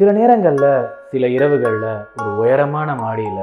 சில நேரங்களில் சில இரவுகளில் ஒரு உயரமான மாடியில்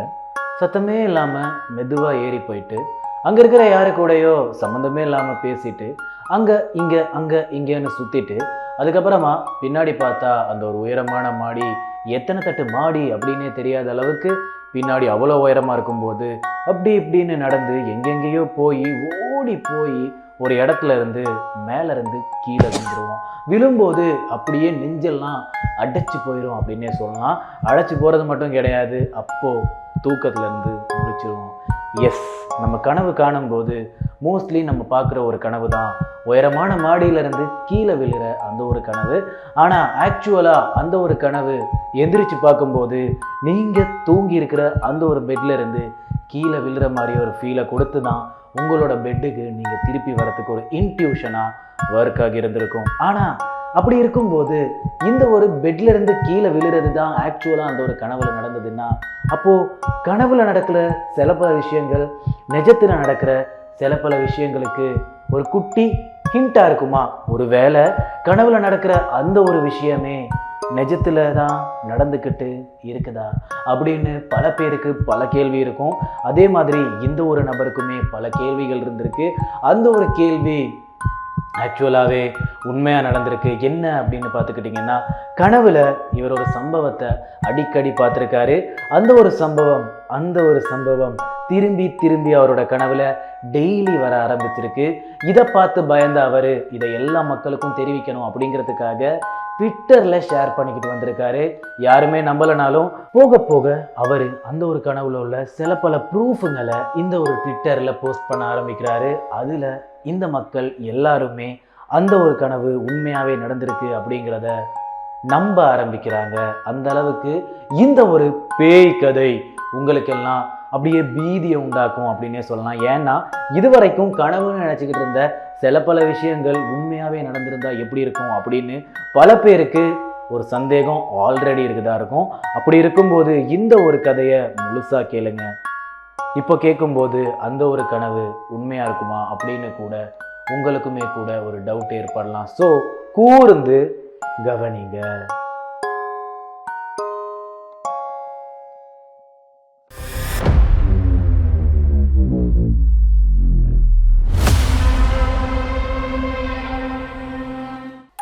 சத்தமே இல்லாமல் மெதுவாக ஏறி போயிட்டு அங்கே இருக்கிற யாரு கூடயோ சம்மந்தமே இல்லாமல் பேசிட்டு அங்கே இங்கே அங்கே இங்கேன்னு சுற்றிட்டு அதுக்கப்புறமா பின்னாடி பார்த்தா அந்த ஒரு உயரமான மாடி எத்தனை தட்டு மாடி அப்படின்னே தெரியாத அளவுக்கு பின்னாடி அவ்வளோ உயரமாக இருக்கும்போது அப்படி இப்படின்னு நடந்து எங்கெங்கேயோ போய் ஓடி போய் ஒரு இடத்துல இருந்து மேலே இருந்து கீழே விழுந்துருவோம். விழும்போது அப்படியே நெஞ்செல்லாம் அடைச்சு போயிடும் அப்படின்னே சொல்லலாம். அடைச்சி போகிறது மட்டும் கிடையாது அப்போ தூக்கத்துலேருந்து முடிச்சிருவோம் எஸ் நம்ம கனவு காணும்போது மோஸ்ட்லி நம்ம பார்க்குற ஒரு கனவு தான். உயரமான மாடியிலேருந்து கீழே விழுகிற அந்த ஒரு கனவு. ஆனால் ஆக்சுவலாக அந்த ஒரு கனவு எந்திரிச்சு பார்க்கும்போது நீங்கள் தூங்கி இருக்கிற அந்த ஒரு பெட்லேருந்து கீழே விழுற மாதிரி ஒரு ஃபீலை கொடுத்து தான் உங்களோட பெட்டுக்கு நீங்கள் திருப்பி வரத்துக்கு ஒரு இன்ட்யூஷனாக ஒர்க் ஆகி இருந்திருக்கும். ஆனால் அப்படி இருக்கும்போது இந்த ஒரு பெட்ல இருந்து கீழே விழுறது தான் ஆக்சுவலாக அந்த ஒரு கனவுல நடந்ததுன்னா அப்போது கனவுல நடக்கிற சில பல விஷயங்கள் நிஜத்தில் நடக்கிற சில பல விஷயங்களுக்கு ஒரு குட்டி ஹிண்ட்டாக இருக்குமா? ஒரு வேளை கனவுல நடக்கிற அந்த ஒரு விஷயமே நிஜத்தில் தான் நடந்துக்கிட்டு இருக்குதா அப்படின்னு பல பேருக்கு பல கேள்வி இருக்கும். அதே மாதிரி இந்த ஒரு நபருக்குமே பல கேள்விகள் இருந்திருக்கு. அந்த ஒரு கேள்வி ஆக்சுவலாகவே உண்மையாக நடந்திருக்கு. என்ன அப்படின்னு பார்த்துக்கிட்டிங்கன்னா கனவுல இவர் ஒரு சம்பவத்தை அடிக்கடி பார்த்துருக்காரு. அந்த ஒரு சம்பவம் அந்த ஒரு சம்பவம் திரும்பி திரும்பி அவரோட கனவுல டெய்லி வர ஆரம்பிச்சிருக்கு. இதை பார்த்து பயந்த அவர் இதை எல்லா மக்களுக்கும் தெரிவிக்கணும் அப்படிங்கிறதுக்காக ட்விட்டரில் ஷேர் பண்ணிக்கிட்டு வந்திருக்காரு. யாருமே நம்பலைனாலும் போக போக அவர் அந்த ஒரு கனவுல உள்ள சில பல ப்ரூஃபுங்களை இந்த ஒரு ட்விட்டரில் போஸ்ட் பண்ண ஆரம்பிக்கிறாரு. அதில் இந்த மக்கள் எல்லாருமே அந்த ஒரு கனவு உண்மையாகவே நடந்திருக்கு அப்படிங்கிறத நம்ப ஆரம்பிக்கிறாங்க. அந்த அளவுக்கு இந்த ஒரு பேய் கதை உங்களுக்கெல்லாம் அப்படியே பீதியை உண்டாக்கும் அப்படின்னே சொல்லலாம். ஏன்னா இதுவரைக்கும் கனவுன்னு நினச்சிக்கிட்டு இருந்த சில பல விஷயங்கள் உண்மையாகவே நடந்திருந்தா எப்படி இருக்கும் அப்படின்னு பல பேருக்கு ஒரு சந்தேகம் ஆல்ரெடி இருக்குதா இருக்கும். அப்படி இருக்கும்போது இந்த ஒரு கதையை முழுசாக கேளுங்க. இப்போ கேட்கும்போது அந்த ஒரு கனவு உண்மையாக இருக்குமா அப்படின்னு கூட உங்களுக்குமே கூட ஒரு டவுட் ஏற்படலாம். ஸோ கூர்ந்து கவனிங்க.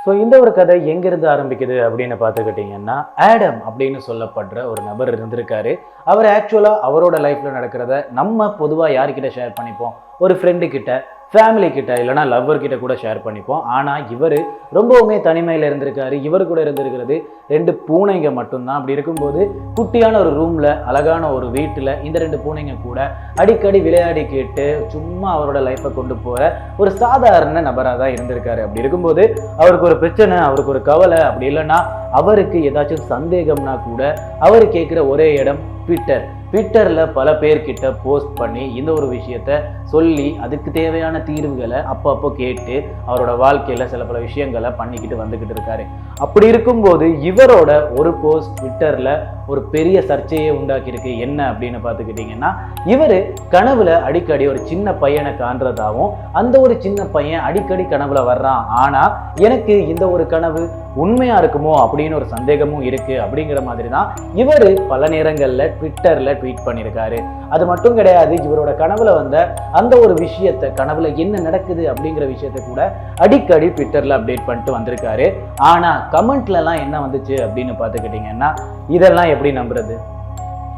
ஸோ இந்த ஒரு கதை எங்கேருந்து ஆரம்பிக்குது அப்படின்னு பார்த்துக்கிட்டிங்கன்னா ஆடம் அப்படின்னு சொல்லப்படுற ஒரு நபர் இருந்திருக்காரு. அவர் ஆக்சுவலாக அவரோட லைஃப்பில் நடக்கிறத நம்ம பொதுவாக யார்கிட்ட ஷேர் பண்ணிப்போம்? ஒரு ஃப்ரெண்டு கிட்ட ஃபேமிலி கிட்ட இல்லைனா லவ்வர் கிட்ட கூட ஷேர் பண்ணிப்போம். ஆனால் இவர் ரொம்பவுமே தனிமையில் இருந்திருக்காரு. இவர் கூட இருந்திருக்கிறது ரெண்டு பூனைங்க மட்டும்தான். அப்படி இருக்கும்போது குட்டியான ஒரு ரூமில் அழகான ஒரு வீட்டில் இந்த ரெண்டு பூனைங்க கூட அடிக்கடி விளையாடி கேட்டு சும்மா அவரோட லைஃப்பை கொண்டு போகிற ஒரு சாதாரண நபராக தான் இருந்திருக்காரு. அப்படி இருக்கும்போது அவருக்கு ஒரு பிரச்சனை அவருக்கு ஒரு கவலை அப்படி இல்லைன்னா அவருக்கு ஏதாச்சும் சந்தேகம்னா கூட அவர் கேட்குற ஒரே இடம் ட்விட்டர் ட்விட்டரில் பல பேர்கிட்ட போஸ்ட் பண்ணி இந்த ஒரு விஷயத்த சொல்லி அதுக்கு தேவையான தீர்வுகளை அப்பப்போ கேட்டு அவரோட வாழ்க்கையில் சில பல விஷயங்களை பண்ணிக்கிட்டு வந்துக்கிட்டு இருக்காரு. அப்படி இருக்கும்போது இவரோட ஒரு போஸ்ட் ட்விட்டரில் ஒரு பெரிய சர்ச்சையை உண்டாக்கியிருக்கு. என்ன அப்படின்னு பார்த்துக்கிட்டிங்கன்னா இவர் கனவுல அடிக்கடி ஒரு சின்ன பையனை காண்றதாகவும் அந்த ஒரு சின்ன பையன் அடிக்கடி கனவுல வர்றான். ஆனால் எனக்கு இந்த ஒரு கனவு உண்மையா இருக்குமோ அப்படின்னு ஒரு சந்தேகமும் இருக்கு அப்படிங்கிற மாதிரி தான் இவர் பல நேரங்களில் ட்விட்டரில் ட்வீட் பண்ணியிருக்காரு. அது மட்டும் கிடையாது இவரோட கனவுல வந்த அந்த ஒரு விஷயத்தை கனவுல என்ன நடக்குது அப்படிங்கிற விஷயத்தை கூட அடிக்கடி ட்விட்டரில் அப்டேட் பண்ணிட்டு வந்திருக்காரு. ஆனால் கமெண்ட்லலாம் என்ன வந்துச்சு அப்படின்னு பார்த்துக்கிட்டிங்கன்னா இதெல்லாம் எப்படி நம்புறது?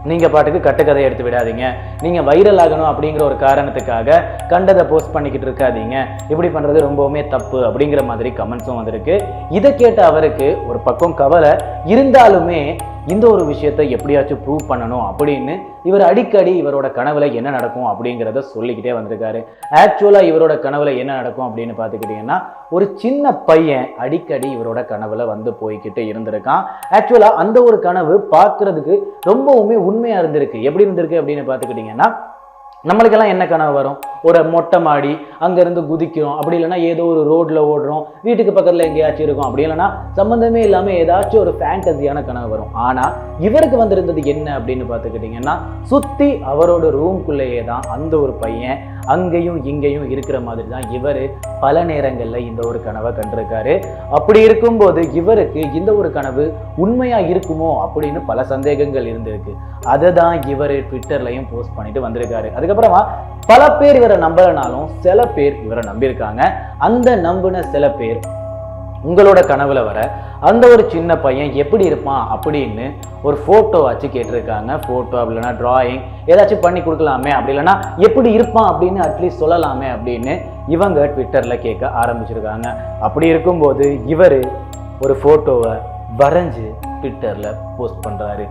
நீங்கள் பாட்டுக்கு கட்டுக்கதை எடுத்து விடாதீங்க. நீங்கள் வைரல் ஆகணும் அப்படிங்கிற ஒரு காரணத்துக்காக கண்டதை போஸ்ட் பண்ணிக்கிட்டு இருக்காதீங்க. இப்படி பண்ணுறது ரொம்பவுமே தப்பு அப்படிங்கிற மாதிரி கமெண்ட்ஸும் வந்திருக்கு. இதை கேட்ட அவருக்கு ஒரு பக்கம் கவலை. இருந்தாலுமே இந்த ஒரு விஷயத்தை எப்படியாச்சும் ப்ரூவ் பண்ணணும் அப்படின்னு இவர் அடிக்கடி இவரோட கனவுல என்ன நடக்கும் அப்படிங்கிறத சொல்லிக்கிட்டே வந்திருக்காரு. ஆக்சுவலாக இவரோட கனவுல என்ன நடக்கும் அப்படின்னு பார்த்துக்கிட்டிங்கன்னா ஒரு சின்ன பையன் அடிக்கடி இவரோட கனவுல வந்து போய்கிட்டு இருந்திருக்கான். ஆக்சுவலாக அந்த ஒரு கனவு பார்க்கறதுக்கு ரொம்பவுமே உண்மையாக இருந்திருக்கு. எப்படி இருந்திருக்கு அப்படின்னு பார்த்துக்கிட்டிங்கன்னா நம்மளுக்கெல்லாம் என்ன கனவு வரும்? ஒரு மொட்டை மாடி அங்கேருந்து குதிக்கிறோம். அப்படி இல்லைன்னா ஏதோ ஒரு ரோட்டில் ஓடுறோம். வீட்டுக்கு பக்கத்தில் எங்கேயாச்சும் இருக்கும். அப்படி இல்லைன்னா சம்மந்தமே இல்லாமல் ஏதாச்சும் ஒரு ஃபேண்டசியான கனவு வரும். ஆனால் இவருக்கு வந்திருந்தது என்ன அப்படின்னு பார்த்துக்கிட்டிங்கன்னா சுற்றி அவரோட ரூம்குள்ளேயே தான் அந்த ஒரு பையன் அங்கேயும் இங்கேயும் இருக்கிற மாதிரி தான் இவர் பல நேரங்களில் இந்த ஒரு கனவை கண்டிருக்காரு. அப்படி இருக்கும்போது இவருக்கு இந்த ஒரு கனவு உண்மையா இருக்குமோ அப்படின்னு பல சந்தேகங்கள் இருந்திருக்கு. அதை தான் இவர் ட்விட்டர்லையும் போஸ்ட் பண்ணிட்டு வந்திருக்காரு. அதுக்கப்புறமா பல பேர் இவரை நம்பலனாலும் சில பேர் இவரை நம்பியிருக்காங்க. அந்த நம்பின சில பேர் உங்களோட கனவுல வர அந்த ஒரு சின்ன பையன் எப்படி இருப்பான் அப்படின்னு ஒரு ஃபோட்டோ வச்சு கேட்டிருக்காங்க. ஃபோட்டோ அப்படி இல்லைனா டிராயிங் ஏதாச்சும் பண்ணி கொடுக்கலாமே அப்படி இல்லைன்னா எப்படி இருப்பான் அப்படின்னு அட்லீஸ்ட் சொல்லலாமே அப்படின்னு இவங்க ட்விட்டரில் கேட்க ஆரம்பிச்சிருக்காங்க. அப்படி இருக்கும்போது இவர் ஒரு ஃபோட்டோவை வரைஞ்சு ட்விட்டரில் போஸ்ட் பண்ணுறாரு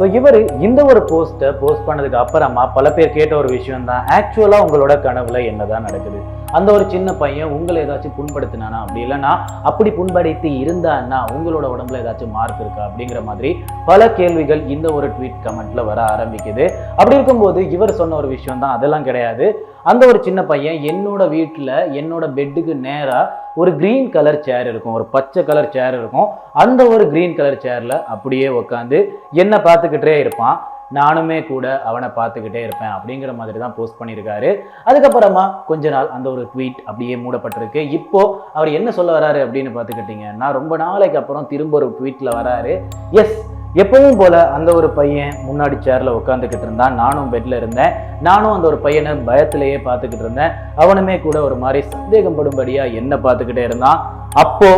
ஸோ இவர் இந்த ஒரு போஸ்ட்டை போஸ்ட் பண்ணதுக்கு அப்புறமா பல பேர் கேட்ட ஒரு விஷயம் தான் ஆக்சுவலாக உங்களோட கனவுல என்னதான் நடக்குது? அந்த ஒரு சின்ன பையன் உங்களை ஏதாச்சும் புண்படுத்தினானா அப்படி இல்லைன்னா அப்படி புண்படுத்தி இருந்தான்னா உங்களோட உடம்புல ஏதாச்சும் மார்க் இருக்கா அப்படிங்கிற மாதிரி பல கேள்விகள் இந்த ஒரு ட்வீட் கமெண்ட்ல வர ஆரம்பிக்குது. அப்படி இருக்கும்போது இவர் சொன்ன ஒரு விஷயம் தான் அதெல்லாம் கிடையாது. அந்த ஒரு சின்ன பையன் என்னோட வீட்டில் என்னோட பெட்டுக்கு நேராக ஒரு கிரீன் கலர் சேர் இருக்கும் ஒரு பச்சை கலர் சேர் இருக்கும். அந்த ஒரு க்ரீன் கலர் சேரில் அப்படியே உட்காந்து என்ன பார்த்துக்கிட்டே இருப்பான். நானுமே கூட அவனை பார்த்துக்கிட்டே இருப்பேன் அப்படிங்கிற மாதிரி தான் போஸ்ட் பண்ணியிருக்காரு. அதுக்கப்புறமா கொஞ்ச நாள் அந்த ஒரு ட்வீட் அப்படியே மூடப்பட்டிருக்கு. இப்போ அவர் என்ன சொல்ல வராரு அப்படின்னு பார்த்துக்கிட்டிங்கன்னா ரொம்ப நாளைக்கு அப்புறம் திரும்ப ஒரு ட்வீட்டில் வராரு. எஸ் எப்பவும் போல அந்த ஒரு பையன் முன்னாடி சேர்ல உட்காந்துக்கிட்டு இருந்தான். நானும் பெட்ல இருந்தேன். நானும் அந்த ஒரு பையனை பயத்திலேயே பார்த்துக்கிட்டு இருந்தேன். அவனுமே கூட ஒரு மாதிரி சந்தேகப்படும்படியா என்ன பார்த்துக்கிட்டே இருந்தான். அப்போ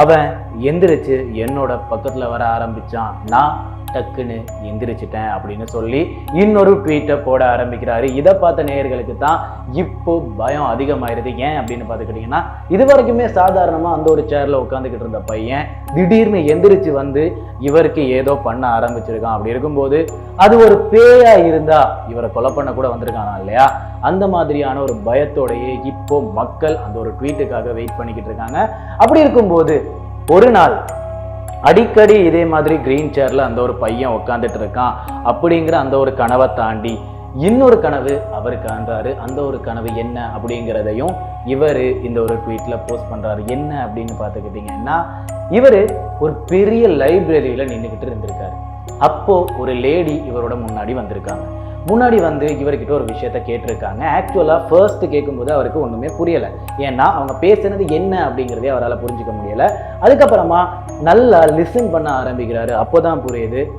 அவன் எந்திரிச்சு என்னோட பக்கத்துல வர ஆரம்பிச்சான். நான் டக்குன்னு எந்திரிச்சிட்டேன் அப்படின்னு சொல்லி இன்னொரு ட்வீட்டை போட ஆரம்பிக்கிறாரு. இதை பார்த்த நேயர்களுக்கு தான் இப்போ பயம் அதிகமாயிருது. ஏன் அப்படின்னு பார்த்துக்கிட்டிங்கன்னா இது வரைக்குமே சாதாரணமாக அந்த ஒரு சேரில் உட்காந்துக்கிட்டு இருந்த பையன் திடீர்னு எந்திரிச்சு வந்து இவருக்கு ஏதோ பண்ண ஆரம்பிச்சிருக்கான். அப்படி இருக்கும்போது அது ஒரு பேயா இருந்தா இவரை கொலை பண்ண கூட வந்திருக்கானா இல்லையா? அந்த மாதிரியான ஒரு பயத்தோடையே இப்போ மக்கள் அந்த ஒரு ட்வீட்டுக்காக வெயிட் பண்ணிக்கிட்டு இருக்காங்க. அப்படி இருக்கும்போது ஒரு நாள் அடிக்கடி இதே மாதிரி கிரீன் சேர்ல அந்த ஒரு பையன் உட்காந்துட்டு இருக்கான் அப்படிங்கிற அந்த ஒரு கனவை தாண்டி இன்னொரு கனவு அவர் காண்றாரு. அந்த ஒரு கனவு என்ன அப்படிங்கிறதையும் இவர் இந்த ஒரு ட்வீட்ல போஸ்ட் பண்றாரு. என்ன அப்படின்னு பார்த்துக்கிட்டிங்கன்னா இவர் ஒரு பெரிய லைப்ரரியில் நின்றுக்கிட்டு இருந்திருக்காரு. அப்போ ஒரு லேடி இவரோட முன்னாடி வந்திருக்காங்க. முன்னாடி வந்து இவர்கிட்ட ஒரு விஷயத்த கேட்டிருக்காங்க. ஆக்சுவலாக ஃபர்ஸ்ட்டு கேட்கும்போது அவருக்கு ஒன்றுமே புரியலை. ஏன்னா அவங்க பேசுனது என்ன அப்படிங்கிறதே அவரால் புரிஞ்சுக்க முடியலை. அதுக்கப்புறமா நல்லா லிசன் பண்ண ஆரம்பிக்கிறாரு. அப்போதான் புரியுது.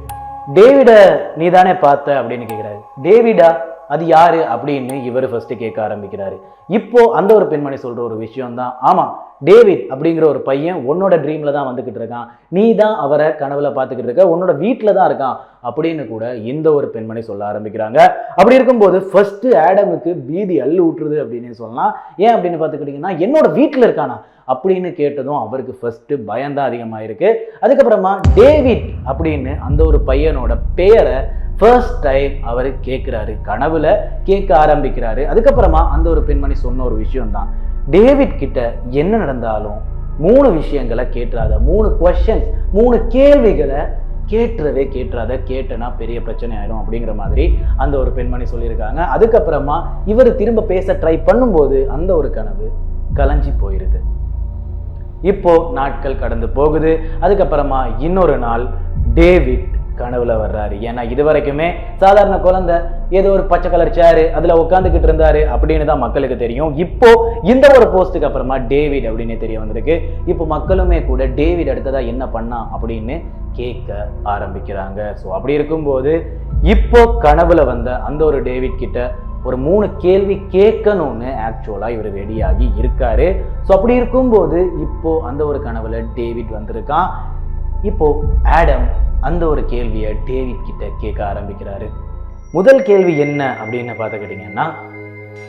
டேவிடை நீ தானே பார்த்த அப்படின்னு கேட்குறாரு டேவிடா அது யாரு அப்படின்னு இவர் ஃபர்ஸ்ட் கேட்க ஆரம்பிக்கிறாரு. இப்போ அந்த ஒரு பெண்மணி சொல்ற ஒரு விஷயம் தான் ஆமாம் டேவிட் அப்படிங்கிற ஒரு பையன் உன்னோட ட்ரீமில் தான் வந்துக்கிட்டு இருக்கான். நீ தான் அவரை கனவுல பார்த்துக்கிட்டு இருக்க உன்னோட வீட்டில் தான் இருக்கான் அப்படின்னு கூட இந்த ஒரு பெண்மணி சொல்ல ஆரம்பிக்கிறாங்க. அப்படி இருக்கும்போது ஃபர்ஸ்ட் ஆடமுக்கு பீதி அள்ளு ஊட்டுறது அப்படின்னு சொல்லலாம். ஏன் அப்படின்னு பார்த்துக்கிட்டிங்கன்னா என்னோட வீட்டில் இருக்கானா அப்படின்னு கேட்டதும் அவருக்கு ஃபர்ஸ்ட் பயம்தான் அதிகமாயிருக்கு. அதுக்கப்புறமா டேவிட் அப்படின்னு அந்த ஒரு பையனோட பெயரை ஃபர்ஸ்ட் டைம் அவர் கேட்குறாரு கனவுல கேட்க ஆரம்பிக்கிறாரு. அதுக்கப்புறமா அந்த ஒரு பெண்மணி சொன்ன ஒரு விஷயம் தான் டேவிட் கிட்ட என்ன நடந்தாலும் மூணு விஷயங்களை கேட்டுறாத மூணு கொஷன்ஸ் மூணு கேள்விகளை கேட்டுறதே கேட்டுறாத கேட்டனா பெரிய பிரச்சனை ஆயிடும் அப்படிங்கிற மாதிரி அந்த ஒரு பெண்மணி சொல்லியிருக்காங்க. அதுக்கப்புறமா இவர் திரும்ப பேச ட்ரை பண்ணும்போது அந்த ஒரு கனவு கலைஞ்சி போயிருது. இப்போ நாட்கள் கடந்து போகுது. அதுக்கப்புறமா இன்னொரு நாள் டேவிட் கனவுல வர்றாரு. ஏன்னா இது வரைக்குமே சாதாரண குழந்தை ஏதோ ஒரு பச்சை கலர் சேரு அதுல உட்காந்துக்கிட்டு இருந்தாரு அப்படின்னு தான் மக்களுக்கு தெரியும். இப்போ இந்த ஒரு போஸ்ட்டுக்கு அப்புறமா டேவிட் அப்படின்னு தெரிய வந்திருக்கு. இப்போ மக்களுமே கூட டேவிட் அடுத்ததா என்ன பண்ணான் அப்படின்னு கேட்க ஆரம்பிக்கிறாங்க. ஸோ அப்படி இருக்கும்போது இப்போ கனவுல வந்த அந்த ஒரு டேவிட் கிட்ட ஒரு மூணு கேள்வி கேட்கணும்னு ஆக்சுவலாக இவர் ரெடியாகி இருக்காரு. ஸோ அப்படி இருக்கும்போது இப்போ அந்த ஒரு கனவுல டேவிட் வந்திருக்கான். இப்போ ஆடம் அந்த ஒரு கேள்வியை டேவிட் கிட்ட கேட்க ஆரம்பிக்கிறாரு. முதல் கேள்வி என்ன அப்படின்னு பார்த்துக்கிட்டிங்கன்னா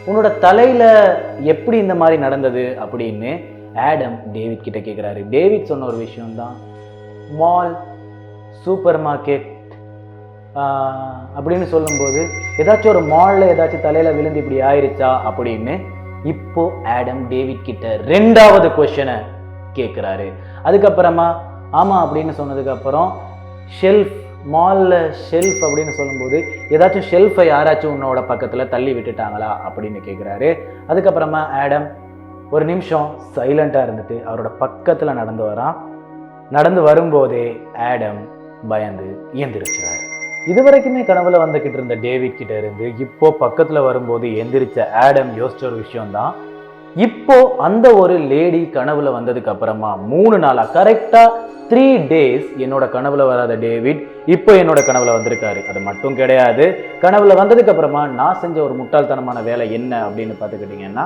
உன்னோட தலையில எப்படி இந்த மாதிரி நடந்தது? அப்படின்னு ஆடம் டேவிட் கிட்ட கேட்குறாரு. டேவிட் சொன்ன ஒரு விஷயம்தான் மால் சூப்பர் மார்க்கெட் அப்படின்னு சொல்லும்போது ஏதாச்சும் ஒரு மாலில் ஏதாச்சும் தலையில் விழுந்து இப்படி ஆயிருச்சா? அப்படின்னு இப்போ ஆடம் டேவிட் கிட்ட ரெண்டாவது கொஷனை கேட்குறாரு. அதுக்கப்புறமா ஆமாம் அப்படின்னு சொன்னதுக்கப்புறம் ஷெல்ஃப் மாலில் ஷெல்ஃப் அப்படின்னு சொல்லும்போது ஏதாச்சும் ஷெல்ஃபை யாராச்சும் உன்னோட பக்கத்தில் தள்ளி விட்டுட்டாங்களா அப்படின்னு கேட்குறாரு அதுக்கப்புறமா ஆடம் ஒரு நிமிஷம் சைலண்ட்டாக இருந்துட்டு அவரோட பக்கத்தில் நடந்து வரான். நடந்து வரும்போதே ஆடம் பயந்து எந்திரிச்சுறாரு. இது வரைக்குமே கனவுல வந்துக்கிட்டு இருந்த டேவிட் கிட்ட இருந்து இப்போ பக்கத்துல வரும்போது எந்திரிச்ச ஆடம் யோசிச்ச ஒரு விஷயம் தான் இப்போ அந்த ஒரு லேடி கனவுல வந்ததுக்கு அப்புறமா மூணு நாளா கரெக்டா த்ரீ டேஸ் என்னோட கனவுல வராத டேவிட் இப்போ என்னோட கனவுல வந்திருக்காரு. அது மட்டும் கிடையாது. கனவுல வந்ததுக்கு அப்புறமா நான் செஞ்ச ஒரு முட்டாள்தனமான வேலை என்ன அப்படின்னு பார்த்துக்கிட்டிங்கன்னா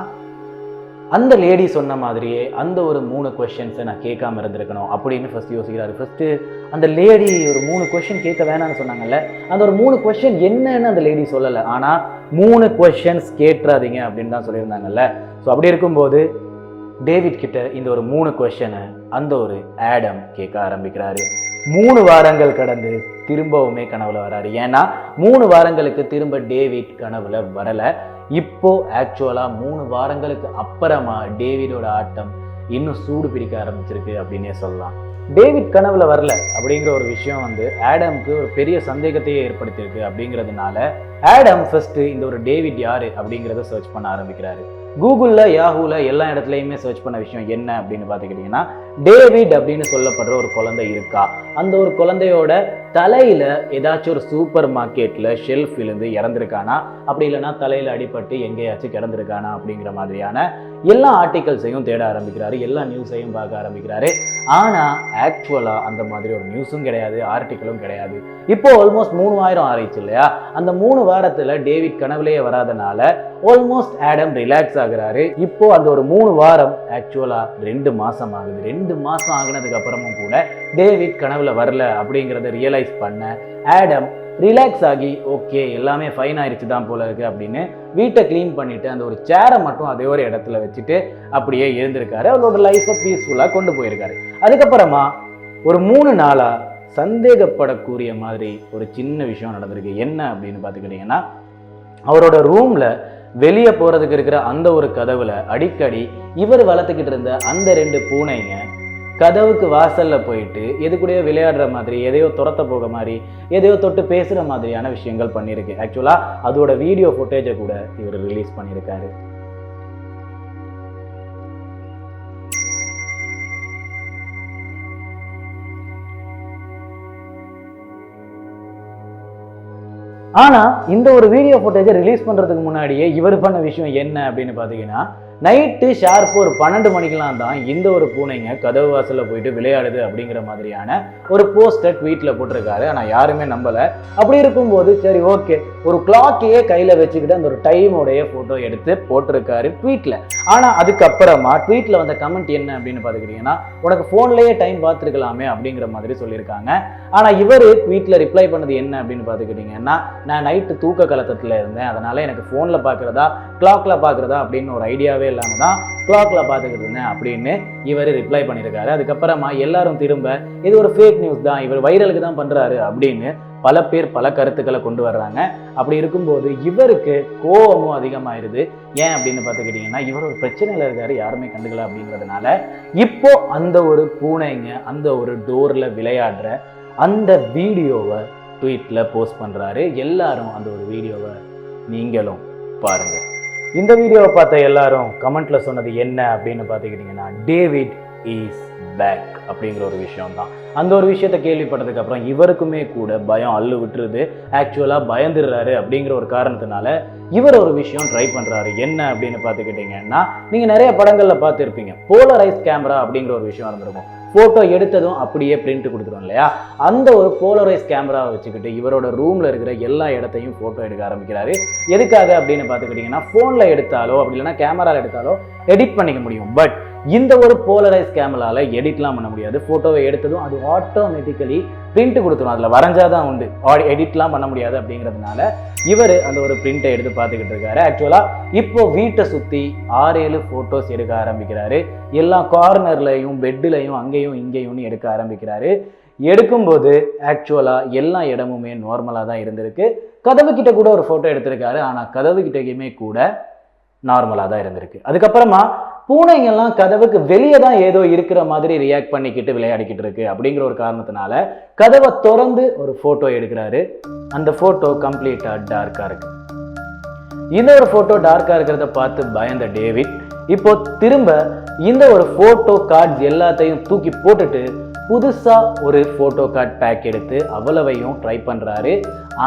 அந்த லேடி சொன்ன மாதிரியே அந்த ஒரு மூணு கொஷின்ஸை நான் கேட்காம இருந்திருக்கணும் அப்படின்னு ஃபஸ்ட் யோசிக்கிறாரு. ஃபஸ்ட்டு அந்த லேடி ஒரு மூணு கொஷின் கேட்க வேணாம்னு சொன்னாங்கல்ல அந்த ஒரு மூணு கொஷின் என்னன்னு அந்த லேடி சொல்லலை. ஆனால் மூணு கொஷின்ஸ் கேட்டுறாதீங்க அப்படின்னு தான் சொல்லியிருந்தாங்கல்ல. ஸோ அப்படி இருக்கும்போது டேவிட் கிட்ட இந்த ஒரு மூணு கொஷனை அந்த ஒரு ஆடம் கேட்க ஆரம்பிக்கிறாரு. மூணு வாரங்கள் கடந்து திரும்பவுமே கனவுல வராரு. ஏன்னா மூணு வாரங்களுக்கு திரும்ப டேவிட் கனவுல வரல. இப்போ ஆக்சுவலா மூணு வாரங்களுக்கு அப்புறமா டேவிடோட ஆட்டம் இன்னும் சூடு பிடிக்க ஆரம்பிச்சிருக்கு அப்படின்னே சொல்லலாம். டேவிட் கனவுல வரல அப்படிங்கிற ஒரு விஷயம் வந்து ஆடம்க்கு ஒரு பெரிய சந்தேகத்தையே ஏற்படுத்தியிருக்கு அப்படிங்கிறதுனால ஆடம் ஃபர்ஸ்ட் இந்த ஒரு டேவிட் யாரு அப்படிங்கிறத சர்ச் பண்ண ஆரம்பிக்கிறாரு. கூகுளில் யாஹூல எல்லா இடத்துலையுமே சர்ச் பண்ண விஷயம் என்ன அப்படின்னு பார்த்துக்கிட்டிங்கன்னா டேவிட் அப்படின்னு சொல்லப்படுற ஒரு குழந்தை இருக்கா? அந்த ஒரு குழந்தையோட தலையில் ஏதாச்சும் ஒரு சூப்பர் மார்க்கெட்டில் ஷெல்ஃப் விழுந்து இறந்துருக்கானா? அப்படி இல்லைன்னா தலையில் அடிபட்டு எங்கேயாச்சும் கிடந்திருக்கானா அப்படிங்கிற மாதிரியான எல்லா ஆர்டிகல்ஸையும் தேட ஆரம்பிக்கிறாரு. எல்லா நியூஸையும் பார்க்க ஆரம்பிக்கிறாரு. ஆனால் ஆக்சுவலாக அந்த மாதிரி ஒரு நியூஸும் கிடையாது ஆர்டிக்கலும் கிடையாது. இப்போ ஆல்மோஸ்ட் மூணு ஆயிரம் ஆயிடுச்சு இல்லையா? அந்த மூணு வாரத்தில் டேவிட் கனவுலேயே வராதனால ஆல்மோஸ்ட் ஆடம் ரிலாக்ஸ் ஆகுறாரு. இப்போ அந்த ஒரு மூணு வாரம் ஆக்சுவலாக ரெண்டு மாதம் ஆகுது. ரெண்டு மாதம் ஆகினதுக்கு அப்புறமும் கூட டேவிட் கனவு கனவுல வரல அப்படிங்கிறத ரியலைஸ் பண்ண ஆடம் ரிலாக்ஸ் ஆகி ஓகே எல்லாமே ஃபைன் ஆயிடுச்சு தான் போல இருக்கு அப்படின்னு வீட்டை க்ளீன் பண்ணிட்டு அந்த ஒரு சேரை மட்டும் அதே ஒரு இடத்துல வச்சுட்டு அப்படியே இருந்திருக்காரு அவரோட லைஃப்பை பீஸ்ஃபுல்லாக கொண்டு போயிருக்காரு. அதுக்கப்புறமா ஒரு மூணு நாளா சந்தேகப்படக்கூடிய மாதிரி ஒரு சின்ன விஷயம் நடந்திருக்கு. என்ன அப்படின்னு பார்த்துக்கிட்டிங்கன்னா அவரோட ரூம்ல வெளியே போறதுக்கு இருக்கிற அந்த ஒரு கதவுல அடிக்கடி இவர் வளர்த்துக்கிட்டு இருந்த அந்த ரெண்டு பூனைங்க கதவுக்கு வாசல்ல போயிட்டு எது கூடயோ விளையாடுற மாதிரி எதையோ துரத்த போக மாதிரி எதையோ தொட்டு பேசுற மாதிரியான விஷயங்கள் பண்ணியிருக்கு. ஆக்சுவலா அதோட வீடியோ ஃபுட்டேஜை கூட இவர் ரிலீஸ் பண்ணியிருக்காரு. ஆனா இந்த ஒரு வீடியோ ஃபுட்டேஜை ரிலீஸ் பண்றதுக்கு முன்னாடியே இவர் பண்ண விஷயம் என்ன அப்படின்னு பார்த்தீங்கன்னா நைட்டு ஷார்ப்பு ஒரு பன்னெண்டு மணிக்கெலாம் தான் இந்த ஒரு பூனைங்க கதவு வாசலில் போயிட்டு விளையாடுது அப்படிங்கிற மாதிரியான ஒரு போஸ்டர் ட்வீட்டில் போட்டிருக்காரு. ஆனால் யாருமே நம்பலை. அப்படி இருக்கும்போது சரி ஓகே. ஒரு கிளாக்கையே கையில் வச்சுக்கிட்டு அந்த ஒரு டைமோடைய ஃபோட்டோ எடுத்து போட்டிருக்காரு ட்வீட்டில் ஆனால் அதுக்கப்புறமா ட்வீட்டில் வந்த கமெண்ட் என்ன அப்படின்னு பார்த்துக்கிட்டிங்கன்னா உனக்கு ஃபோன்லேயே டைம் பார்த்துருக்கலாமே அப்படிங்கிற மாதிரி சொல்லியிருக்காங்க. ஆனால் இவர் ட்வீட்டில் ரிப்ளை பண்ணது என்ன அப்படின்னு பார்த்துக்கிட்டிங்கன்னா நான் நைட்டு தூக்க கலத்தத்தில் இருந்தேன். அதனால் எனக்கு ஃபோனில் பார்க்குறதா கிளாக்ல பார்க்குறதா அப்படின்னு ஒரு ஐடியாவே இல்லாமல் தான் கிளாக்ல பார்த்துக்கிட்டு இருந்தேன் அப்படின்னு இவர் ரிப்ளை பண்ணியிருக்காரு. அதுக்கப்புறமா எல்லாரும் திரும்ப இது ஒரு ஃபேக் நியூஸ் தான் இவர் வைரலுக்கு தான் பண்ணுறாரு அப்படின்னு பல பேர் பல கருத்துக்களை கொண்டு வர்றாங்க. அப்படி இருக்கும்போது இவருக்கு கோபமும் அதிகமாயிருது. ஏன் அப்படின்னு பார்த்துக்கிட்டிங்கன்னா இவர் ஒரு பிரச்சனையில் இருக்காரு யாருமே கண்டுக்கல அப்படிங்கிறதுனால. இப்போ அந்த ஒரு பூனைங்க அந்த ஒரு டோரில் விளையாடுற அந்த வீடியோவை ட்வீட்டில் போஸ்ட் பண்ணுறாரு எல்லாரும் அந்த ஒரு வீடியோவை நீங்களும் பாருங்க. இந்த வீடியோவை பார்த்த எல்லாரும் கமெண்ட்ல சொன்னது என்ன அப்படின்னு பார்த்துக்கிட்டிங்கன்னா டேவிட் இஸ் பேக் அப்படிங்கிற ஒரு விஷயம் தான் அந்த ஒரு விஷயத்த கேள்விப்பட்டதுக்கு அப்புறம் இவருக்குமே கூட பயம் அள்ளு விட்டுருது. ஆக்சுவலாக பயந்துடுறாரு அப்படிங்கிற ஒரு காரணத்தினால இவர் ஒரு விஷயம் ட்ரை பண்ணுறாரு என்ன அப்படின்னு பார்த்துக்கிட்டிங்கன்னா நீங்கள் நிறைய படங்களில் பார்த்துருப்பீங்க. போலரைஸ் கேமரா அப்படிங்கிற ஒரு விஷயம் இருந்திருக்கும். ஃபோட்டோ எடுத்ததும் அப்படியே பிரிண்ட் கொடுத்துரும் இல்லையா? அந்த ஒரு போலரைஸ் கேமராவை வச்சுக்கிட்டு இவரோட ரூமில் இருக்கிற எல்லா இடத்தையும் ஃபோட்டோ எடுக்க ஆரம்பிக்கிறாரு. எதுக்காக அப்படின்னு பார்த்துக்கிட்டிங்கன்னா ஃபோனில் எடுத்தாலோ அப்படி இல்லைன்னா கேமராவில் எடுத்தாலோ எடிட் பண்ணிக்க முடியும். பட் இந்த ஒரு போலரைஸ் கேமரால எடிட்லாம் பண்ண முடியாது. ஃபோட்டோவை எடுத்ததும் அது ஆட்டோமேட்டிக்கலி பிரிண்ட் கொடுத்துரும். அதில் வரைஞ்சாதான் உண்டு. எடிட்லாம் பண்ண முடியாது அப்படிங்கிறதுனால இவர் அந்த ஒரு பிரிண்ட்டை எடுத்து பார்த்துக்கிட்டு இருக்காரு. ஆக்சுவலாக இப்போ வீட்டை சுற்றி ஆறு ஏழு ஃபோட்டோஸ் எடுக்க ஆரம்பிக்கிறாரு. எல்லா கார்னர்லையும் பெட்டுலையும் அங்கேயும் இங்கேயும்னு எடுக்க ஆரம்பிக்கிறாரு. எடுக்கும்போது ஆக்சுவலாக எல்லா இடமுமே நார்மலாக தான் இருந்திருக்கு. கதவு கிட்ட கூட ஒரு ஃபோட்டோ எடுத்திருக்காரு. ஆனால் கதவு கிட்டேயுமே கூட நார்மலாக தான் இருந்திருக்கு. அதுக்கப்புறமா பூனைங்கள்லாம் கதவுக்கு வெளியே தான் ஏதோ இருக்கிற மாதிரி ரியாக்ட் பண்ணிக்கிட்டு விளையாடிக்கிட்டு இருக்கு அப்படிங்கிற ஒரு காரணத்தினால கதவை திறந்து ஒரு ஃபோட்டோ எடுக்கிறாரு. அந்த ஃபோட்டோ கம்ப்ளீட்டாக டார்க்காக இருக்கு. இந்த ஒரு ஃபோட்டோ டார்க்காக இருக்கிறத பார்த்து பயந்த டேவிட் இப்போ திரும்ப இந்த ஒரு ஃபோட்டோ கார்ட்ஸ் எல்லாத்தையும் தூக்கி போட்டுட்டு புதுசாக ஒரு ஃபோட்டோ கார்ட் பேக் எடுத்து அவ்வளவையும் ட்ரை பண்ணுறாரு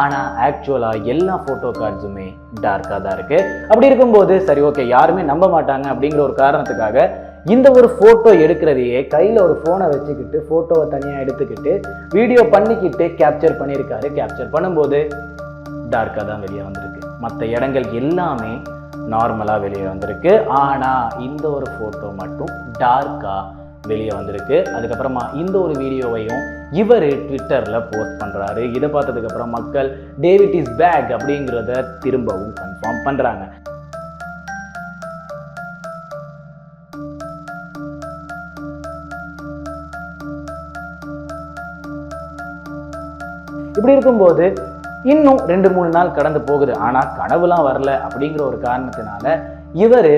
ஆனால் ஆக்சுவலாக எல்லா ஃபோட்டோ கார்ட்ஸுமே டார்க்காக தான் இருக்குது அப்படி இருக்கும்போது சரி ஓகே யாருமே நம்ப மாட்டாங்க அப்படிங்கிற ஒரு காரணத்துக்காக இந்த ஒரு ஃபோட்டோ எடுக்கிறதையே கையில் ஒரு ஃபோனை வச்சுக்கிட்டு ஃபோட்டோவை தனியாக எடுத்துக்கிட்டு வீடியோ பண்ணிக்கிட்டு கேப்சர் பண்ணியிருக்காரு கேப்சர் பண்ணும்போது டார்க்காக தான் வெளியே வந்திருக்கு. மற்ற இடங்கள் எல்லாமே நார்மலாக வெளியே வந்திருக்கு. ஆனால் இந்த ஒரு ஃபோட்டோ மட்டும் டார்க்காக வெளியே வந்திருக்கு. அதுக்கப்புறமா இந்த ஒரு வீடியோவையும் இவர் ட்விட்டரில் போஸ்ட் பண்ணுறாரு இதை பார்த்ததுக்கப்புறம் மக்கள் டேவிட் இஸ் பேக் அப்படிங்கிறத திரும்பவும் கன்ஃபார்ம் பண்ணுறாங்க இப்படி இருக்கும்போது இன்னும் ரெண்டு மூணு நாள் கடந்து போகுது. ஆனால் கனவுலாம் வரல அப்படிங்கிற ஒரு காரணத்தினால இவர்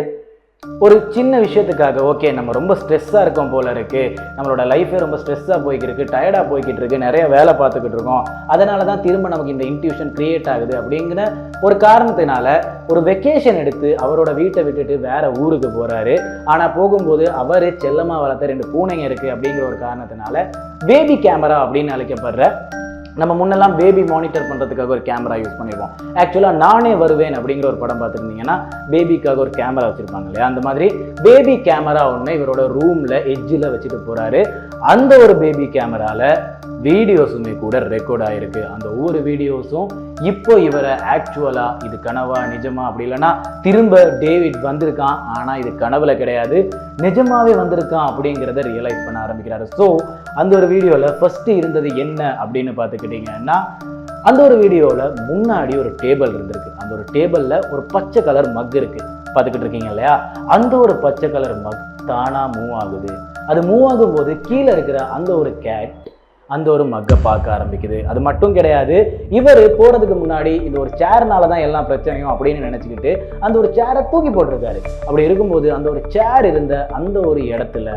ஒரு சின்ன விஷயத்துக்காக ஓகே நம்ம ரொம்ப ஸ்ட்ரெஸ்ஸாக இருக்கோம் போல இருக்கு. நம்மளோட லைஃபே ரொம்ப ஸ்ட்ரெஸ்ஸாக போய்கிட்டு இருக்கு டயர்டாக போய்கிட்டு இருக்கு நிறைய வேலை பார்த்துக்கிட்டு இருக்கோம். அதனால தான் திரும்ப நமக்கு இந்த இன்ட்யூஷன் கிரியேட் ஆகுது அப்படிங்கிற ஒரு காரணத்தினால ஒரு வெக்கேஷன் எடுத்து அவரோட வீட்டை விட்டுட்டு வேற ஊருக்கு போறாரு. ஆனால் போகும்போது அவர் செல்லமாக வளர்த்த ரெண்டு பூனைங்க இருக்கு அப்படிங்கிற ஒரு காரணத்தினால பேபி கேமரா அப்படின்னு அழைக்கப்படுற நம்ம முன்னெல்லாம் பேபி மானிட்டர் பண்ணுறதுக்காக ஒரு கேமரா யூஸ் பண்ணிடுவோம் ஆக்சுவலாக நானே வருவேன் அப்படிங்கிற ஒரு படம் பார்த்துருந்தீங்கன்னா பேபிக்காக ஒரு கேமரா வச்சுருப்பாங்க இல்லையா? அந்த மாதிரி பேபி கேமரா ஒன்று இவரோட ரூமில் எஜ்ஜில் வச்சுட்டு போகிறாரு அந்த ஒரு பேபி கேமராவில் வீடியோஸுமே கூட ரெக்கார்ட் ஆகிருக்கு அந்த ஒவ்வொரு வீடியோஸும் இப்போ இவரை ஆக்சுவலாக இது கனவா நிஜமா அப்படி இல்லைன்னா திரும்ப டேவிட் வந்திருக்கான். ஆனால் இது கனவுல கிடையாது. நிஜமாவே வந்திருக்கான் அப்படிங்கிறத ரியலைஸ் பண்ண ஆரம்பிக்கிறாரு. ஸோ அந்த ஒரு வீடியோவில் ஃபஸ்ட்டு இருந்தது என்ன அப்படின்னு பார்த்துக்கிட்டிங்கன்னா அந்த ஒரு வீடியோவில் முன்னாடி ஒரு டேபிள் இருந்திருக்கு. அந்த ஒரு டேபிளில் ஒரு பச்சை கலர் மக் இருக்குது பார்த்துக்கிட்டு இருக்கீங்க இல்லையா? அந்த ஒரு பச்சை கலர் மக் தானாக மூவ் ஆகுது. அது மூவ் ஆகும்போது கீழே இருக்கிற அந்த ஒரு கேட் அந்த ஒரு மக்கை பார்க்க ஆரம்பிக்குது. அது மட்டும் கிடையாது இவர் போகிறதுக்கு முன்னாடி இந்த ஒரு சேர்னால தான் எல்லா பிரச்சனையும் அப்படின்னு நினச்சிக்கிட்டு அந்த ஒரு சேரை தூக்கி போட்டிருக்காரு. அப்படி இருக்கும்போது அந்த ஒரு சேர் இருந்த அந்த ஒரு இடத்துல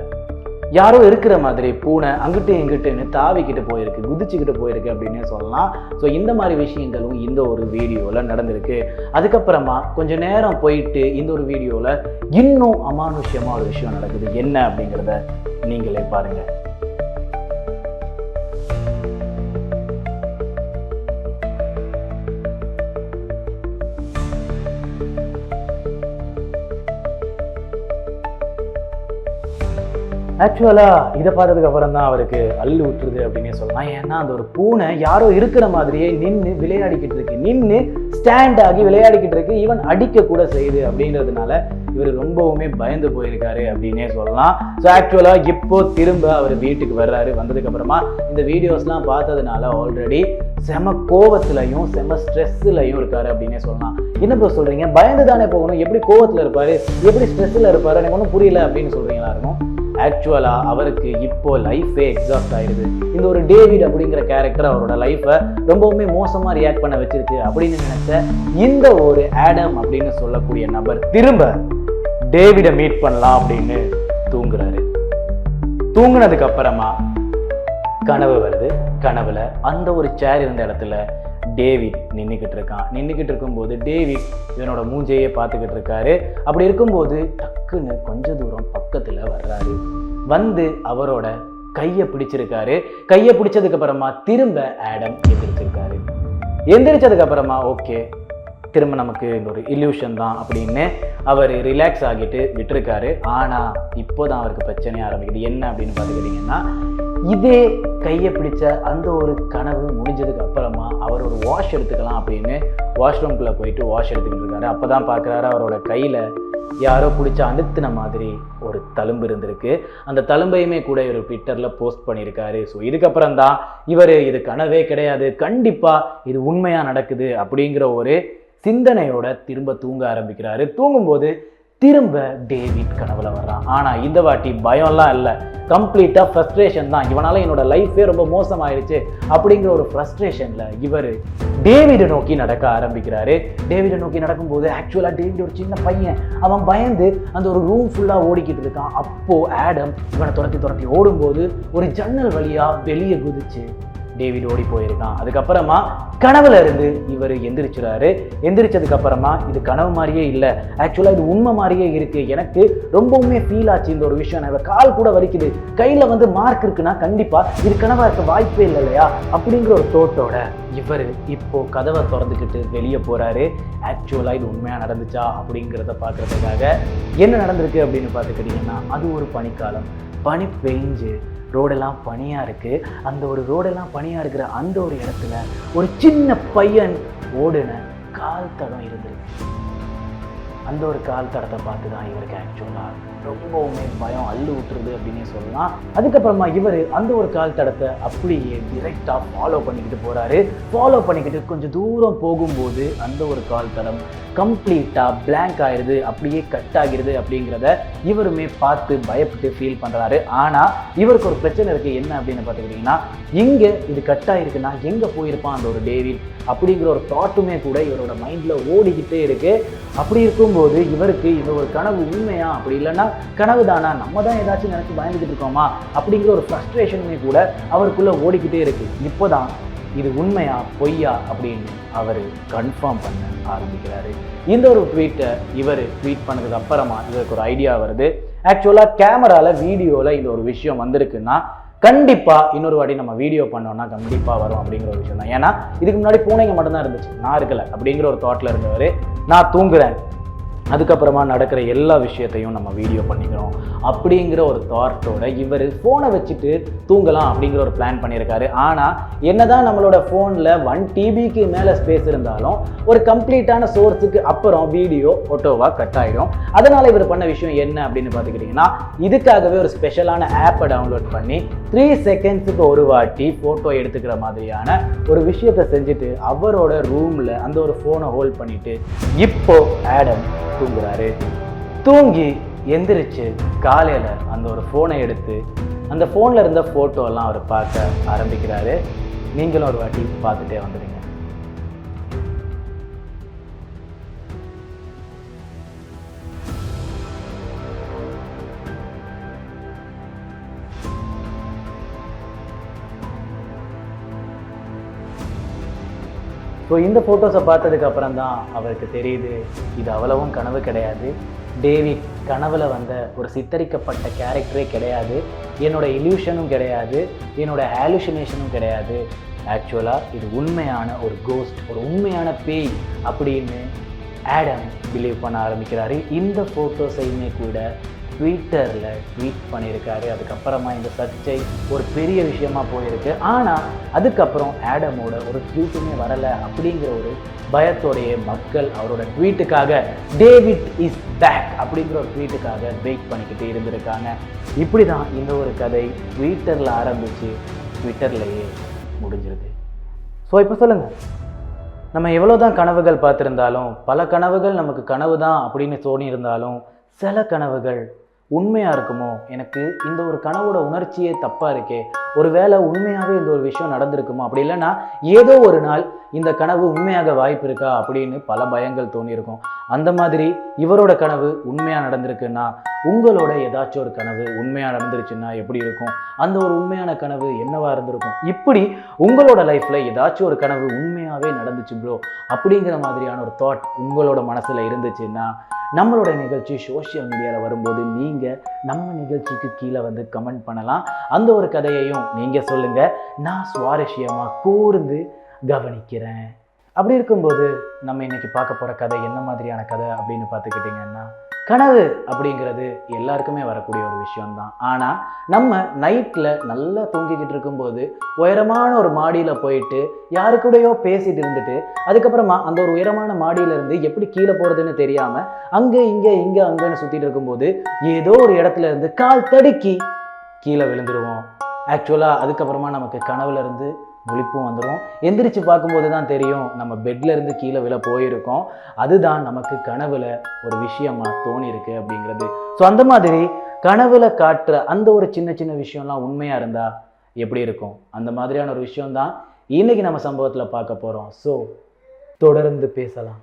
யாரோ இருக்கிற மாதிரி பூனை அங்கிட்டு எங்கிட்டுன்னு தாவிக்கிட்டு போயிருக்கு குதிச்சுக்கிட்டு போயிருக்கு அப்படின்னே சொல்லலாம். ஸோ இந்த மாதிரி விஷயங்களும் இந்த ஒரு வீடியோவில் நடந்திருக்கு. அதுக்கப்புறமா கொஞ்சம் நேரம் போயிட்டு இந்த ஒரு வீடியோவில் இன்னும் அமானுஷ்யமாக ஒரு விஷயம் நடக்குது. என்ன அப்படிங்கிறத நீங்களே பாருங்கள் ஆக்சுவலாக இதை பார்த்ததுக்கு அப்புறம் தான் அவருக்கு அள்ளு விட்டுருது அப்படின்னே சொல்லலாம். ஏன்னா அந்த ஒரு பூனை யாரோ இருக்கிற மாதிரியே நின்று விளையாடிக்கிட்டு இருக்கு. நின்று ஸ்டாண்ட் ஆகி விளையாடிக்கிட்டு இருக்கு. ஈவன் அடிக்க கூட செய்யுது அப்படின்றதுனால இவர் ரொம்பவுமே பயந்து போயிருக்காரு அப்படின்னே சொல்லலாம். ஸோ ஆக்சுவலாக இப்போ திரும்ப அவர் வீட்டுக்கு வர்றாரு. வந்ததுக்கு அப்புறமா இந்த வீடியோஸ்லாம் பார்த்ததுனால ஆல்ரெடி செம கோவத்துலையும் செம ஸ்ட்ரெஸ்ஸுலையும் இருக்காரு அப்படின்னே சொல்லலாம். என்ன இப்போ சொல்றீங்க? பயந்து தானே போகணும்? எப்படி கோவத்தில் இருப்பாரு? எப்படி ஸ்ட்ரெஸ்ஸில் இருப்பாரு? எனக்கு ஒன்றும் புரியல அப்படின்னு சொல்றீங்களா இருக்கும் ஆக்சுவலாக அவருக்கு இப்போ லைஃபே எக்ஸாஸ்ட் ஆயிடுது. இந்த ஒரு டேவிட் அப்படிங்கிற கேரக்டர் அவரோட லைஃப்பை ரொம்பவுமே மோசமாக ரியாக்ட் பண்ண வச்சிருக்கு அப்படின்னு நினைச்ச இந்த ஒரு ஆடம் அப்படின்னு சொல்லக்கூடிய நபர் திரும்ப டேவிடை மீட் பண்ணலாம் அப்படின்னு தூங்குறாரு. தூங்குனதுக்கு அப்புறமா கனவு வருது. கனவுல அந்த ஒரு சேர் இருந்த இடத்துல டேவிட் நின்றுக்கிட்டு இருக்கான் நின்றுக்கிட்டு இருக்கும்போது டேவிட் இவனோட மூஞ்சையே பார்த்துக்கிட்டு இருக்காரு அப்படி இருக்கும்போது டக்குன்னு கொஞ்ச தூரம் பக்கத்தில் வர்றாரு. வந்து அவரோட கையை பிடிச்சிருக்காரு. கையை பிடிச்சதுக்கு அப்புறமா திரும்ப ஆடம் எந்திரிச்சிருக்காரு. எந்திரிச்சதுக்கு அப்புறமா ஓகே திரும்ப நமக்கு இந்த ஒரு இல்யூஷன் தான் அப்படின்னு அவர் ரிலாக்ஸ் ஆகிட்டு விட்டுருக்காரு. ஆனால் இப்போதான் அவருக்கு பிரச்சனையாக ஆரம்பிக்குது. என்ன அப்படின்னு பார்த்துக்கிட்டிங்கன்னா இதே கையை பிடிச்ச அந்த ஒரு கனவு முடிஞ்சதுக்கு அப்புறமா அவர் ஒரு வாஷ் எடுத்துக்கலாம் அப்படின்னு வாஷ்ரூம்குள்ளே போயிட்டு வாஷ் எடுத்துக்கிட்டு இருக்காரு. அப்போ தான் பார்க்குறாரு அவரோட கையில் யாரோ பிடிச்ச அழுத்தின மாதிரி ஒரு தழும்பு இருந்திருக்கு. அந்த தழும்பையுமே கூட இவர் ட்விட்டரில் போஸ்ட் பண்ணியிருக்காரு. ஸோ இதுக்கப்புறம் தான் இவர் இது கனவே கிடையாது கண்டிப்பாக இது உண்மையாக நடக்குது அப்படிங்கிற ஒரு சிந்தனையோட திரும்ப தூங்க ஆரம்பிக்கிறாரு. தூங்கும்போது திரும்ப டேவிட் கனவுல வர்றான். ஆனா இந்த வாட்டி பயம்லாம் இல்லை. கம்ப்ளீட்டாக ஃப்ரஸ்ட்ரேஷன் தான். இவனால் என்னோட லைஃபே ரொம்ப மோசமாயிருச்சு அப்படிங்கிற ஒரு ஃப்ரஸ்ட்ரேஷனில் இவர் டேவிடை நோக்கி நடக்க ஆரம்பிக்கிறாரு. டேவிடை நோக்கி நடக்கும்போது ஆக்சுவலாக டேவிட் ஒரு சின்ன பையன். அவன் பயந்து அந்த ஒரு ரூம் ஃபுல்லாக ஓடிக்கிட்டு இருக்கான். அப்போது ஆடம் இவனை துரத்தி துரத்தி ஓடும்போது ஒரு ஜன்னல் வழியாக வெளியே குதிச்சு டேவிட் ஓடி போயிருக்கான். அதுக்கப்புறமா கனவுல இருந்து இவர் எந்திரிச்சுறாரு. எந்திரிச்சதுக்கு அப்புறமா இது கனவு மாதிரியே இல்லை. ஆக்சுவலாக இது உண்மை மாதிரியே இருக்கு. எனக்கு ரொம்பவுமே ஃபீல் ஆச்சு இந்த ஒரு விஷயம். நான் கால் கூட வலிக்குது. கையில வந்து மார்க் இருக்குன்னா கண்டிப்பா இது கனவா இருக்க வாய்ப்பே இல்லை இல்லையா? அப்படிங்கிற ஒரு தோட்டோட இவர் இப்போ கதவை திறந்துக்கிட்டு வெளியே போறாரு. ஆக்சுவலாக இது உண்மையாக நடந்துச்சா? அப்படிங்கிறத பார்க்கறதுக்காக என்ன நடந்திருக்கு அப்படின்னு பார்த்துக்கிட்டிங்கன்னா அது ஒரு பனிக்காலம். பனி பெஞ்சு ரோடெல்லாம் பனியாக இருக்குது அந்த ஒரு ரோடெல்லாம் பனியாக இருக்கிற அந்த ஒரு இடத்துல ஒரு சின்ன பையன் ஓடுன கால் தடம் இருந்திருக்கு. அந்த ஒரு கால் தடத்தை பார்த்து தான் இவருக்கு ஆக்சுவலாக ரொம்பவுமே பயம் அள்ளு விட்டுருது அப்படின்னு சொல்லலாம். அதுக்கப்புறமா இவர் அந்த ஒரு கால் தடத்தை அப்படியே டிரெக்டாக ஃபாலோ பண்ணிக்கிட்டு போகிறாரு ஃபாலோ பண்ணிக்கிட்டு கொஞ்சம் தூரம் போகும்போது அந்த ஒரு கால் தடம் கம்ப்ளீட்டாக பிளாங்க் ஆயிடுது அப்படியே கட் ஆகிடுது அப்படிங்கிறத இவருமே பார்த்து பயப்பட்டு ஃபீல் பண்ணுறாரு ஆனால் இவருக்கு ஒரு பிரச்சனை இருக்குது என்ன அப்படின்னு பார்த்துக்கிட்டிங்கன்னா இங்கே இது கட் ஆகிருக்குன்னா எங்கே போயிருப்பான் அந்த ஒரு டேவிட் அப்படிங்கிற ஒரு தாட்டுமே கூட இவரோட மைண்டில் ஓடிக்கிட்டே இருக்கு. அப்படி இருக்கும் போது இவருக்கு இது ஒரு கனவு உண்மையா? அப்படி இல்லைன்னா கனவு தானா? நம்ம தான் ஏதாச்சும் நினச்சி பயந்துகிட்டு இருக்கோமா? அப்படிங்கிற ஒரு ஃப்ரஸ்ட்ரேஷனுமே கூட அவருக்குள்ளே ஓடிக்கிட்டே இருக்கு. இப்போதான் இது உண்மையா பொய்யா அப்படின்னு அவர் கன்ஃபார்ம் பண்ண ஆரம்பிக்கிறாரு. இந்த ஒரு ட்வீட்டை இவர் ட்வீட் பண்ணதுக்கு அப்புறமா இவருக்கு ஒரு ஐடியா வருது. ஆக்சுவலாக கேமராவில் வீடியோவில் இந்த ஒரு விஷயம் வந்திருக்குன்னா கண்டிப்பாக இன்னொரு வாட்டி நம்ம வீடியோ பண்ணோம்னா கண்டிப்பாக வரும் அப்படிங்கிற ஒரு விஷயம் தான். ஏன்னா இதுக்கு முன்னாடி பூனைங்க மட்டும்தான் இருந்துச்சு. நான் இருக்கல அப்படிங்கிற ஒரு தாட்ல இருந்தவர் நான் தூங்குறேன். அதுக்கப்புறமா நடக்கிற எல்லா விஷயத்தையும் நம்ம வீடியோ பண்ணிக்கிறோம். அப்படிங்கிற ஒரு தாட்டோட இவர் ஃபோனை வச்சுட்டு தூங்கலாம் அப்படிங்கிற ஒரு பிளான் பண்ணியிருக்காரு. ஆனால் என்னதான் நம்மளோட ஃபோனில் ஒன் டிபிக்கு மேலே ஸ்பேஸ் இருந்தாலும் ஒரு கம்ப்ளீட்டான சோர்ஸுக்கு அப்புறம் வீடியோ ஃபோட்டோவாக கட் ஆகிடும் அதனால் இவர் பண்ண விஷயம் என்ன அப்படின்னு பார்த்துக்கிட்டிங்கன்னா இதுக்காகவே ஒரு ஸ்பெஷலான ஆப்பை டவுன்லோட் பண்ணி த்ரீ செகண்ட்ஸுக்கு ஒரு வாட்டி ஃபோட்டோ எடுத்துக்கிற மாதிரியான ஒரு விஷயத்தை செஞ்சுட்டு அவரோட ரூமில் அந்த ஒரு ஃபோனை ஹோல்ட் பண்ணிவிட்டு இப்போ ஆடம் தூங்குறாரு. தூங்கி எந்திரிச்சு காலையில் அந்த ஒரு ஃபோனை எடுத்து அந்த ஃபோனில் இருந்த photo எல்லாம் அவர் பார்க்க ஆரம்பிக்கிறாரு. நீங்களும் ஒரு வாட்டி பார்த்துட்டே வந்துடுங்க ஸோ இந்த ஃபோட்டோஸை பார்த்ததுக்கு அப்புறம் தான் அவருக்கு தெரியுது இது அவ்வளவும் கனவு கிடையாது. டேவிட் கனவுல வந்த ஒரு சித்தரிக்கப்பட்ட கேரக்டரே கிடையாது. என்னோட இல்யூஷனும் கிடையாது. என்னோட ஆலுஷினேஷனும் கிடையாது. ஆக்சுவலாக இது உண்மையான ஒரு கோஸ்ட் ஒரு உண்மையான பேய் அப்படின்னு ஆடம் பிலீவ் பண்ண ஆரம்பிக்கிறாரு. இந்த ஃபோட்டோஸையுமே கூட ட்விட்டரில் ட்வீட் பண்ணியிருக்காரு. அதுக்கப்புறமா இந்த சர்ச்சை ஒரு பெரிய விஷயமா போயிருக்கு. ஆனால் அதுக்கப்புறம் ஆடமோட ஒரு ட்வீட்டுமே வரலை அப்படிங்கிற ஒரு பயத்தோடைய மக்கள் அவரோட ட்வீட்டுக்காக டேவிட் இஸ் பேக் அப்படிங்கிற ஒரு ட்வீட்டுக்காக வெயிட் பண்ணிக்கிட்டு இருந்திருக்காங்க. இப்படி தான் இந்த ஒரு கதை ட்விட்டரில் ஆரம்பித்து ட்விட்டர்லேயே முடிஞ்சிருது ஸோ இப்போ சொல்லுங்கள் நம்ம எவ்வளோ தான் கனவுகள் பார்த்துருந்தாலும் பல கனவுகள் நமக்கு கனவு தான் அப்படின்னு தோணியிருந்தாலும் சில கனவுகள் உண்மையாக இருக்குமோ? எனக்கு இந்த ஒரு கனவோட உணர்ச்சியே தப்பாக இருக்கே. ஒருவேளை உண்மையாகவே இந்த ஒரு விஷயம் நடந்திருக்குமோ? அப்படி இல்லைன்னா ஏதோ ஒரு நாள் இந்த கனவு உண்மையாக வாய்ப்பு இருக்கா அப்படின்னு பல பயங்கள் தோணியிருக்கும். அந்த மாதிரி இவரோட கனவு உண்மையாக நடந்திருக்குன்னா உங்களோட ஏதாச்சும் ஒரு கனவு உண்மையாக நடந்துருச்சுன்னா எப்படி இருக்கும்? அந்த ஒரு உண்மையான கனவு என்னவா இருந்திருக்கும்? இப்படி உங்களோட லைஃப்பில் ஏதாச்சும் ஒரு கனவு உண்மையாகவே நடந்துச்சு ப்ரோ அப்படிங்கிற மாதிரியான ஒரு தாட் உங்களோட மனசில் இருந்துச்சுன்னா நம்மளோட நிகழ்ச்சி சோஷியல் மீடியாவில் வரும்போது நீங்கள் நம்ம நிகழ்ச்சிக்கு கீழே வந்து கமெண்ட் பண்ணலாம். அந்த ஒரு கதையையும் நீங்கள் சொல்லுங்கள் நான் சுவாரஸ்யமாக கூர்ந்து கவனிக்கிறேன். அப்படி இருக்கும்போது நம்ம இன்னைக்கு பார்க்க போகிற கதை என்ன மாதிரியான கதை அப்படின்னு பார்த்துக்கிட்டிங்கன்னா கனவு அப்படிங்கிறது எல்லாருக்குமே வரக்கூடிய ஒரு விஷயம்தான். ஆனால் நம்ம நைட்டில் நல்லா தூங்கிக்கிட்டு இருக்கும்போது உயரமான ஒரு மாடியில் போயிட்டு யாரு கூடயோ பேசிட்டு இருந்துட்டு அதுக்கப்புறமா அந்த ஒரு உயரமான மாடியிலேருந்து எப்படி கீழே போகிறதுன்னு தெரியாமல் அங்கே இங்கே இங்கே அங்கேன்னு சுற்றிட்டு இருக்கும்போது ஏதோ ஒரு இடத்துல இருந்து கால் தடுக்கி கீழே விழுந்துருவோம். ஆக்சுவலாக அதுக்கப்புறமா நமக்கு கனவுலேருந்து முழிப்பும் வந்துடும் எந்திரிச்சு பார்க்கும்போது தான் தெரியும் நம்ம பெட்லேருந்து கீழே விழ போயிருக்கோம். அதுதான் நமக்கு கனவுல ஒரு விஷயமாக தோணியிருக்கு அப்படிங்கிறது. ஸோ அந்த மாதிரி கனவுல காட்டுற அந்த ஒரு சின்ன சின்ன விஷயம்லாம் உண்மையாக இருந்தா எப்படி இருக்கும்? அந்த மாதிரியான ஒரு விஷயம்தான் இன்றைக்கி இன்னைக்கு நம்ம சம்பவத்தில் பார்க்க போகிறோம் ஸோ தொடர்ந்து பேசலாம்.